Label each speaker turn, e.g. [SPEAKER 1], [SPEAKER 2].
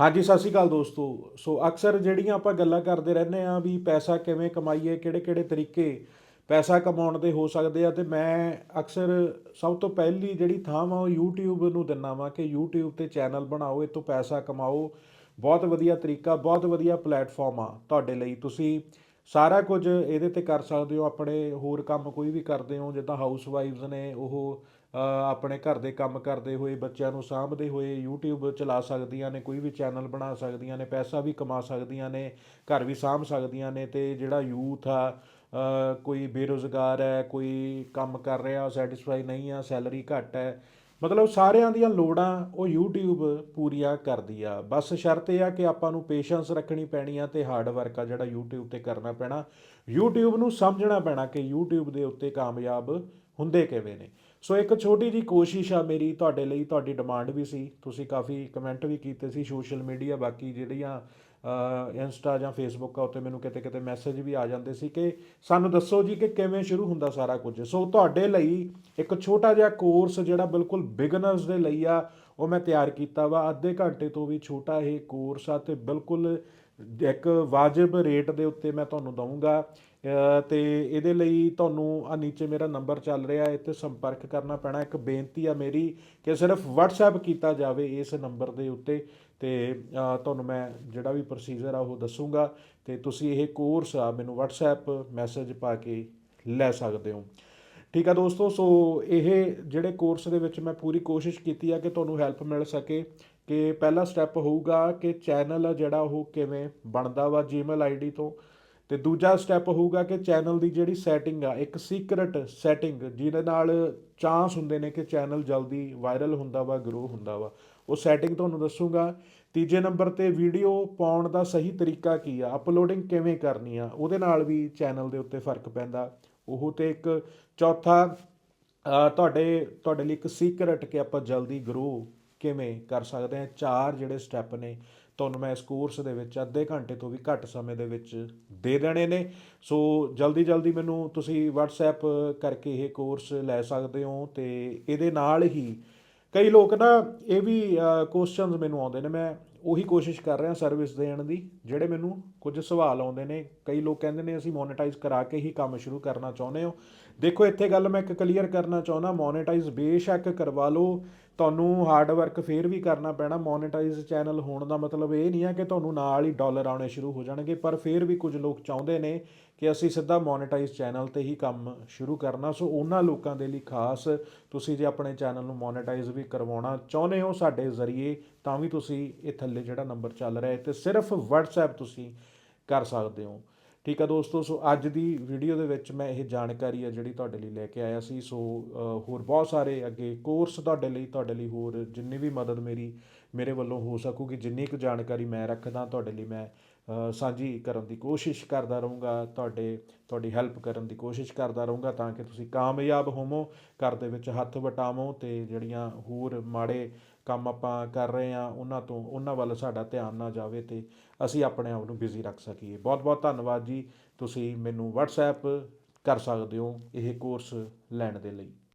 [SPEAKER 1] ਹਾਂਜੀ, ਸਤਿ ਸ਼੍ਰੀ ਅਕਾਲ ਦੋਸਤੋ। ਸੋ ਅਕਸਰ ਜਿਹੜੀਆਂ ਆਪਾਂ ਗੱਲਾਂ ਕਰਦੇ ਰਹਿੰਦੇ ਆ ਵੀ ਪੈਸਾ ਕਿਵੇਂ ਕਮਾਈਏ, ਕਿਹੜੇ-ਕਿਹੜੇ ਤਰੀਕੇ ਪੈਸਾ ਕਮਾਉਣ ਦੇ ਹੋ ਸਕਦੇ ਆ, ਤੇ ਮੈਂ ਅਕਸਰ ਸਭ ਤੋਂ ਪਹਿਲੀ ਜਿਹੜੀ ਥਾਂ ਵਾ ਉਹ YouTube ਨੂੰ ਦਿੰਨਾ ਵਾ ਕਿ YouTube ਤੇ ਚੈਨਲ ਬਣਾਓ ਇਹ ਤੋਂ ਪੈਸਾ ਕਮਾਓ। ਬਹੁਤ ਵਧੀਆ ਤਰੀਕਾ, ਬਹੁਤ ਵਧੀਆ ਪਲੇਟਫਾਰਮ ਆ ਤੁਹਾਡੇ ਲਈ। ਤੁਸੀਂ ਸਾਰਾ ਕੁਝ ਇਹਦੇ ਤੇ ਕਰ ਸਕਦੇ ਹੋ, ਆਪਣੇ ਹੋਰ ਕੰਮ ਕੋਈ ਵੀ ਕਰਦੇ ਹੋ, ਜਿੱਦਾਂ ਹਾਊਸ ਵਾਈਫਸ ਨੇ, ਉਹ ਆਪਣੇ ਘਰ ਦੇ ਕੰਮ ਕਰਦੇ ਹੋਏ, ਬੱਚਿਆਂ ਨੂੰ ਸਾਂਭਦੇ ਹੋਏ YouTube ਚਲਾ ਸਕਦੀਆਂ ਨੇ, ਕੋਈ ਵੀ ਚੈਨਲ ਬਣਾ ਸਕਦੀਆਂ ਨੇ, ਪੈਸਾ ਵੀ ਕਮਾ ਸਕਦੀਆਂ ਨੇ, ਘਰ ਵੀ ਸਾਂਭ ਸਕਦੀਆਂ ਨੇ ਤੇ ਜਿਹੜਾ ਯੂਥ ਆ ਕੋਈ ਬੇਰੁਜ਼ਗਾਰ ਹੈ, ਕੋਈ ਕੰਮ ਕਰ ਰਿਹਾ ਸੈਟੀਸਫਾਈ ਨਹੀਂ ਆ ਸੈਲਰੀ ਘੱਟ ਹੈ। ਮਤਲਬ ਸਾਰਿਆਂ ਦੀਆਂ ਲੋੜਾਂ ਉਹ YouTube ਪੂਰੀਆਂ ਕਰਦੀ ਆ। ਬਸ ਸ਼ਰਤ ਇਹ ਆ ਕਿ ਆਪਾਂ ਨੂੰ ਪੇਸ਼ੈਂਸ ਰੱਖਣੀ ਪੈਣੀ ਆ ਤੇ ਹਾਰਡ ਵਰਕ ਆ ਜਿਹੜਾ YouTube ਤੇ ਕਰਨਾ ਪੈਣਾ। YouTube ਨੂੰ ਸਮਝਣਾ ਪੈਣਾ ਕਿ YouTube ਦੇ ਉੱਤੇ ਕਾਮਯਾਬ ਹੁੰਦੇ ਕਿਵੇਂ ਨੇ? ਸੋ ਇੱਕ ਛੋਟੀ ਜੀ ਕੋਸ਼ਿਸ਼ ਆ ਮੇਰੀ, ਤੁਹਾਡੇ ਲਈ ਤੁਹਾਡੀ ਡਿਮਾਂਡ ਵੀ ਸੀ, ਤੁਸੀਂ ਕਾਫੀ ਕਮੈਂਟ ਵੀ ਕੀਤੇ ਸੀ ਸੋਸ਼ਲ ਮੀਡੀਆ, ਬਾਕੀ ਜਿਹੜੀਆਂ ਇੰਸਟਾ ਜਾਂ ਫੇਸਬੁੱਕ ਆ, ਉੱਤੇ ਮੈਨੂੰ ਕਿਤੇ ਕਿਤੇ ਮੈਸੇਜ ਵੀ ਆ ਜਾਂਦੇ ਸੀ ਕਿ ਸਾਨੂੰ ਦੱਸੋ ਜੀ ਕਿ ਕਿਵੇਂ ਸ਼ੁਰੂ ਹੁੰਦਾ ਸਾਰਾ ਕੁਝ। ਸੋ ਤੁਹਾਡੇ ਲਈ ਇੱਕ ਛੋਟਾ ਜਿਹਾ ਕੋਰਸ ਜਿਹੜਾ ਬਿਲਕੁਲ ਬਿਗਨਰਸ ਦੇ ਲਈ ਆ, ਉਹ ਮੈਂ ਤਿਆਰ ਕੀਤਾ ਵਾ। ਅੱਧੇ ਘੰਟੇ ਤੋਂ ਵੀ ਛੋਟਾ ਇਹ ਕੋਰਸ ਆ ਤੇ ਬਿਲਕੁਲ ਇੱਕ ਵਾਜਬ ਰੇਟ ਦੇ ਉੱਤੇ ਮੈਂ ਤੁਹਾਨੂੰ ਦਊਂਗਾ। ਤੇ ਇਹਦੇ ਲਈ ਤੁਹਾਨੂੰ ਆ ਨੀਚੇ ਮੇਰਾ ਨੰਬਰ ਚੱਲ ਰਿਹਾ ਹੈ ਤੇ ਸੰਪਰਕ ਕਰਨਾ ਪੈਣਾ। ਇੱਕ ਬੇਨਤੀ ਆ ਮੇਰੀ ਕਿ ਸਿਰਫ WhatsApp ਕੀਤਾ ਜਾਵੇ ਇਸ ਨੰਬਰ ਦੇ ਉੱਤੇ ਤੇ ਤੁਹਾਨੂੰ ਮੈਂ ਜਿਹੜਾ ਵੀ ਪ੍ਰੋਸੀਜਰ ਆ ਉਹ ਦੱਸੂਗਾ ਤੇ ਤੁਸੀਂ ਇਹ ਕੋਰਸ ਆ ਮੈਨੂੰ WhatsApp ਮੈਸੇਜ ਪਾ ਕੇ ਲੈ ਸਕਦੇ ਹੋ। ਠੀਕ ਆ ਦੋਸਤੋ, ਸੋ ਇਹ ਜਿਹੜੇ ਕੋਰਸ ਦੇ ਵਿੱਚ ਮੈਂ ਪੂਰੀ ਕੋਸ਼ਿਸ਼ ਕੀਤੀ ਆ ਕਿ ਤੁਹਾਨੂੰ ਹੈਲਪ ਮਿਲ ਸਕੇ, ਕਿ ਪਹਿਲਾ ਸਟੈਪ ਹੋਊਗਾ ਕਿ ਚੈਨਲ ਜਿਹੜਾ ਉਹ ਕਿਵੇਂ ਬਣਦਾ ਵਾ ਜੀਮੇਲ ਆਈਡੀ ਤੋਂ। ਤੇ ਦੂਜਾ ਸਟੈਪ ਹੋਊਗਾ ਕਿ ਚੈਨਲ ਦੀ ਜਿਹੜੀ ਸੈਟਿੰਗ ਆ, ਇੱਕ ਸੀਕ੍ਰੇਟ ਸੈਟਿੰਗ ਜਿਹਦੇ ਨਾਲ ਚਾਂਸ ਹੁੰਦੇ ਨੇ ਕਿ ਚੈਨਲ ਜਲਦੀ ਵਾਇਰਲ ਹੁੰਦਾ ਵਾ ਗਰੋ ਹੁੰਦਾ ਵਾ। ਉਹ ਸੈਟਿੰਗ ਤੁਹਾਨੂੰ ਦੱਸੂਗਾ। ਤੀਜੇ ਨੰਬਰ ਤੇ ਵੀਡੀਓ ਪਾਉਣ ਦਾ ਸਹੀ ਤਰੀਕਾ ਕੀ ਆ? ਅਪਲੋਡਿੰਗ ਕਿਵੇਂ ਕਰਨੀ ਆ? ਉਹਦੇ ਨਾਲ ਵੀ ਚੈਨਲ ਦੇ ਉੱਤੇ ਫ਼ਰਕ ਪੈਂਦਾ। ਉਹ ਤੇ ਇੱਕ ਚੌਥਾ ਤੁਹਾਡੇ ਤੁਹਾਡੇ ਲਈ ਇੱਕ ਸੀਕ੍ਰੇਟ ਕਿ ਆਪਾਂ ਜਲਦੀ ਗਰੋ ਕਿਵੇਂ ਕਰ ਸਕਦੇ ਹਾਂ ਚਾਰ ਜਿਹੜੇ ਸਟੈਪ ਨੇ। ਤੁਹਾਨੂੰ ਮੈਂ ਇਸ ਕੋਰਸ ਦੇ ਵਿੱਚ ਅੱਧੇ ਘੰਟੇ ਤੋਂ ਵੀ ਘੱਟ ਸਮੇਂ ਦੇ ਵਿੱਚ ਦੇ ਦੇਣੇ ਨੇ। ਸੋ ਜਲਦੀ ਜਲਦੀ ਮੈਨੂੰ ਤੁਸੀਂ WhatsApp ਕਰਕੇ ਇਹ ਕੋਰਸ ਲੈ ਸਕਦੇ ਹੋ ਤੇ ਇਹਦੇ ਨਾਲ ਹੀ ਕਈ ਲੋਕ ਨਾ ਇਹ ਵੀ ਕੁਐਸਚਨਸ ਮੈਨੂੰ ਆਉਂਦੇ ਨੇ। ਮੈਂ ਉਹੀ ਕੋਸ਼ਿਸ਼ ਕਰ ਰਿਹਾ ਸਰਵਿਸ ਦੇਣ ਦੀ, ਜਿਹੜੇ ਮੈਨੂੰ ਕੁਝ ਸਵਾਲ ਆਉਂਦੇ ਨੇ। ਕਈ ਲੋਕ ਕਹਿੰਦੇ ਨੇ, ਅਸੀਂ ਮੋਨੇਟਾਈਜ਼ ਕਰਾ ਕੇ ਹੀ ਕੰਮ ਸ਼ੁਰੂ ਕਰਨਾ ਚਾਹੁੰਦੇ ਹੋ। ਦੇਖੋ, ਇੱਥੇ ਗੱਲ ਮੈਂ ਇੱਕ ਕਲੀਅਰ ਕਰਨਾ ਚਾਹੁੰਦਾ। ਮੋਨੇਟਾਈਜ਼ ਬੇਸ਼ੱਕ ਕਰਵਾ ਲਓ। ਤੁਹਾਨੂੰ ਹਾਰਡ ਵਰਕ ਫੇਰ ਵੀ ਕਰਨਾ ਪੈਣਾ ਮੋਨੇਟਾਈਜ਼ ਚੈਨਲ ਹੋਣ ਦਾ ਮਤਲਬ ਇਹ ਨਹੀਂ ਹੈ ਕਿ ਤੁਹਾਨੂੰ ਨਾਲ ਹੀ ਡਾਲਰ ਆਉਣੇ ਸ਼ੁਰੂ ਹੋ ਜਾਣਗੇ, ਪਰ ਫੇਰ ਵੀ ਕੁਝ ਲੋਕ ਚਾਹੁੰਦੇ ਨੇ ਕਿ ਅਸੀਂ ਸਿੱਧਾ ਮੋਨੇਟਾਈਜ਼ ਚੈਨਲ ਤੇ ਹੀ ਕੰਮ ਸ਼ੁਰੂ ਕਰਨਾ। ਸੋ ਉਹਨਾਂ ਲੋਕਾਂ ਦੇ ਲਈ ਖਾਸ ਤੁਸੀਂ ਜੇ ਆਪਣੇ ਚੈਨਲ ਨੂੰ ਮੋਨੇਟਾਈਜ਼ ਵੀ ਕਰਵਾਉਣਾ ਚਾਹੁੰਦੇ ਹੋ ਸਾਡੇ ਜ਼ਰੀਏ, ਤਾਂ ਵੀ ਤੁਸੀਂ ਇਹ ਥੱਲੇ ਜਿਹੜਾ ਨੰਬਰ ਚੱਲ ਰਿਹਾ ਹੈ, ਤੇ ਸਿਰਫ WhatsApp ਤੁਸੀਂ ਕਰ ਸਕਦੇ ਹੋ। ਠੀਕ ਆ ਦੋਸਤੋ, ਸੋ ਅੱਜ ਦੀ ਵੀਡੀਓ ਦੇ ਵਿੱਚ ਮੈਂ ਇਹ ਜਾਣਕਾਰੀ ਆ ਜਿਹੜੀ ਤੁਹਾਡੇ ਲਈ ਲੈ ਕੇ ਆਇਆ ਸੀ। ਸੋ ਹੋਰ ਬਹੁਤ ਸਾਰੇ ਅੱਗੇ ਕੋਰਸ ਤੁਹਾਡੇ ਲਈ ਤੁਹਾਡੇ ਲਈ ਹੋਰ ਜਿੰਨੀ ਵੀ ਮਦਦ ਮੇਰੀ ਮੇਰੇ ਵੱਲੋਂ ਹੋ ਸਕੂਗੀ, ਜਿੰਨੀ ਕੁ ਜਾਣਕਾਰੀ ਮੈਂ ਰੱਖਦਾ, ਤੁਹਾਡੇ ਲਈ ਮੈਂ ਸਾਂਝੀ ਕਰਨ ਦੀ ਕੋਸ਼ਿਸ਼ ਕਰਦਾ ਰਹੂੰਗਾ, ਤੁਹਾਡੇ, ਤੁਹਾਡੀ ਹੈਲਪ ਕਰਨ ਦੀ ਕੋਸ਼ਿਸ਼ ਕਰਦਾ ਰਹੂੰਗਾ ਤਾਂ ਕਿ ਤੁਸੀਂ ਕਾਮਯਾਬ ਹੋਵੋ, ਘਰ ਦੇ ਵਿੱਚ ਹੱਥ ਵਟਾਵੋ ਤੇ ਜਿਹੜੀਆਂ ਹੋਰ ਮਾੜੇ ਕੰਮ ਆਪਾਂ ਕਰ ਰਹੇ ਆ ਉਹਨਾਂ ਤੋਂ, ਉਹਨਾਂ ਵੱਲ ਸਾਡਾ ਧਿਆਨ ਨਾ ਜਾਵੇ ਤੇ ਅਸੀਂ ਆਪਣੇ ਆਪ ਨੂੰ ਬਿਜ਼ੀ ਰੱਖ ਸਕੀਏ। ਬਹੁਤ ਬਹੁਤ ਧੰਨਵਾਦ ਜੀ, ਤੁਸੀਂ ਮੈਨੂੰ WhatsApp ਕਰ ਸਕਦੇ ਹੋ ਇਹ ਕੋਰਸ ਲੈਣ ਦੇ ਲਈ।